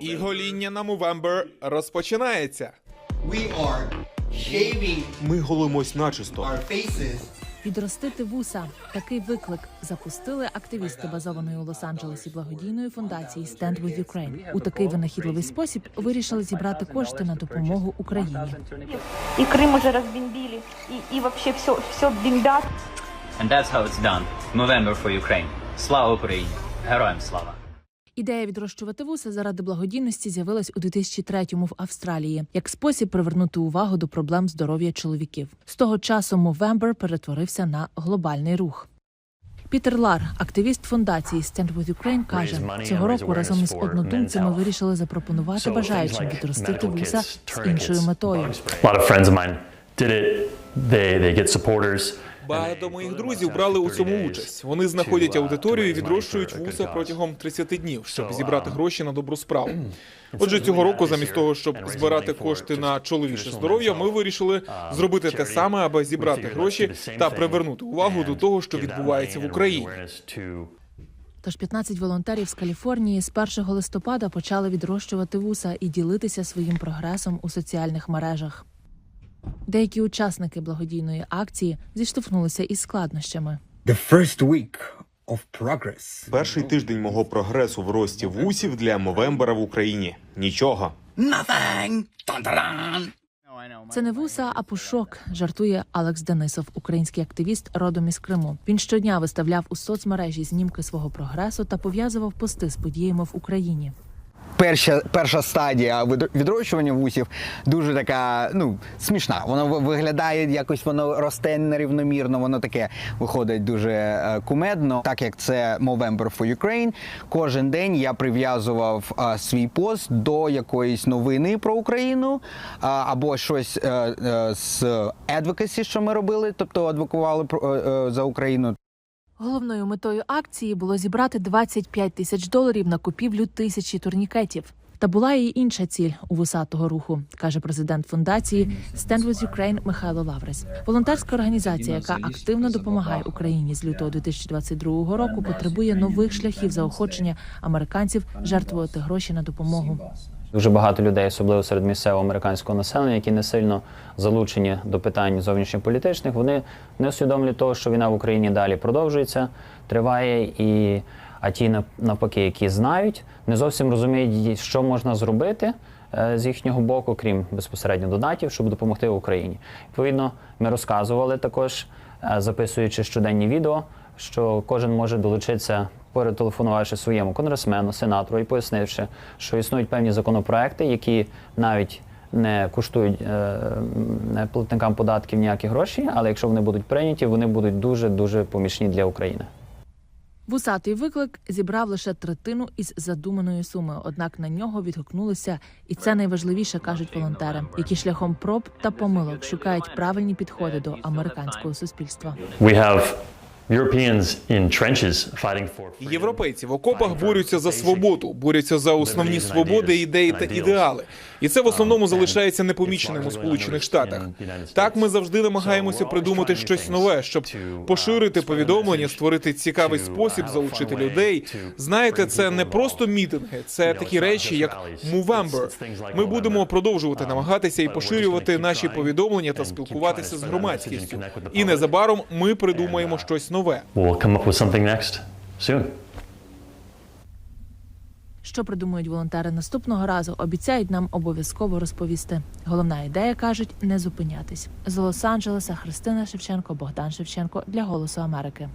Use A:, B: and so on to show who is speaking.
A: І гоління на Movember розпочинається.
B: We are shaving
A: Ми голимось начисто.
B: our faces
C: Відростити вуса такий виклик запустили активісти базованої у Лос-Анджелесі благодійної фундації Stand with Ukraine. У такий винахідливий спосіб вирішили зібрати кошти на допомогу Україні.
D: и Крым уже разбомбили, и, и вообще все, все бомбят.
E: And that's how it's done. November for Ukraine. Слава Україні! Героям слава!
C: Ідея відрощувати вуса заради благодійності з'явилась у 2003-му в Австралії як спосіб привернути увагу до проблем здоров'я чоловіків. З того часу Movember перетворився на глобальний рух. Пітер Лар, активіст фундації Stand with Ukraine, каже, цього року разом із однодумцями вирішили запропонувати бажаючим відростити вуса з іншою метою.
A: Багато моїх друзів брали у цьому участь. Вони знаходять аудиторію і відрощують вуса протягом 30 днів, щоб зібрати гроші на добру справу. Отже, цього року, замість того, щоб збирати кошти на чоловіче здоров'я, ми вирішили зробити те саме, аби зібрати гроші та привернути увагу до того, що відбувається в Україні.
C: Тож 15 волонтерів з Каліфорнії з 1 листопада почали відрощувати вуса і ділитися своїм прогресом у соціальних мережах. Деякі учасники благодійної акції зіштовхнулися із складнощами.
F: The first week of progress.
G: Перший тиждень мого прогресу в рості вусів для Мовембера в Україні. Нічого.
F: Nothing.
C: Це не вуса, а пушок, жартує Алекс Денисов, український активіст родом із Криму. Він щодня виставляв у соцмережі знімки свого прогресу та пов'язував пости з подіями в Україні.
H: Перша, перша стадія від- відрощування вусів дуже така, ну, смішна. Воно виглядає якось, воно росте нерівномірно, воно таке виходить дуже е, кумедно. Так як це Movember for Ukraine, кожен день я прив'язував е, свій пост до якоїсь новини про Україну е, або щось з advocacy, що ми робили, тобто адвокували про, за Україну.
C: Головною метою акції було зібрати 25 тисяч доларів на купівлю тисячі турнікетів. Та була і інша ціль у вусатого руху, каже президент фундації Stand with Ukraine Михайло Лаврес. Волонтерська організація, яка активно допомагає Україні з лютого 2022 року, потребує нових шляхів заохочення американців жертвувати гроші на допомогу.
E: Дуже багато людей, особливо серед місцевого американського населення, які не сильно залучені до питань зовнішньополітичних, вони не усвідомлюють того, що війна в Україні далі продовжується, триває, і а ті нав- навпаки, які знають, не зовсім розуміють, що можна зробити е, з їхнього боку, крім безпосередньо донатів, щоб допомогти Україні. Відповідно, ми розказували також, е, записуючи щоденні відео, що кожен може долучитися, перетелефонувавши своєму конгресмену, сенатору і пояснивши, що існують певні законопроекти, які навіть не коштують е, платникам податків ніякі гроші, але якщо вони будуть прийняті, вони будуть дуже дуже помічні для України.
C: Вусатий виклик зібрав лише третину із задуманої суми, однак на нього відгукнулися, і це найважливіше кажуть волонтери, які шляхом проб та помилок шукають правильні підходи до американського суспільства.
I: We have
A: Європейці в окопах борються за свободу, борються за основні свободи, ідеї та ідеали. І це в основному залишається непоміченим у Сполучених Штатах. Так ми завжди намагаємося придумати щось нове, щоб поширити повідомлення, створити цікавий спосіб залучити людей. Знаєте, це не просто мітинги, це такі речі, як Movember. Ми будемо продовжувати намагатися і поширювати наші повідомлення та спілкуватися з громадськістю. І незабаром ми придумаємо щось нове.
I: We'll come up with something next soon.
C: Що придумують волонтери наступного разу, обіцяють нам обов'язково розповісти. Головна ідея кажуть не зупинятись. З Лос-Анджелеса Христина Шевченко, Богдан Шевченко для Голосу Америки.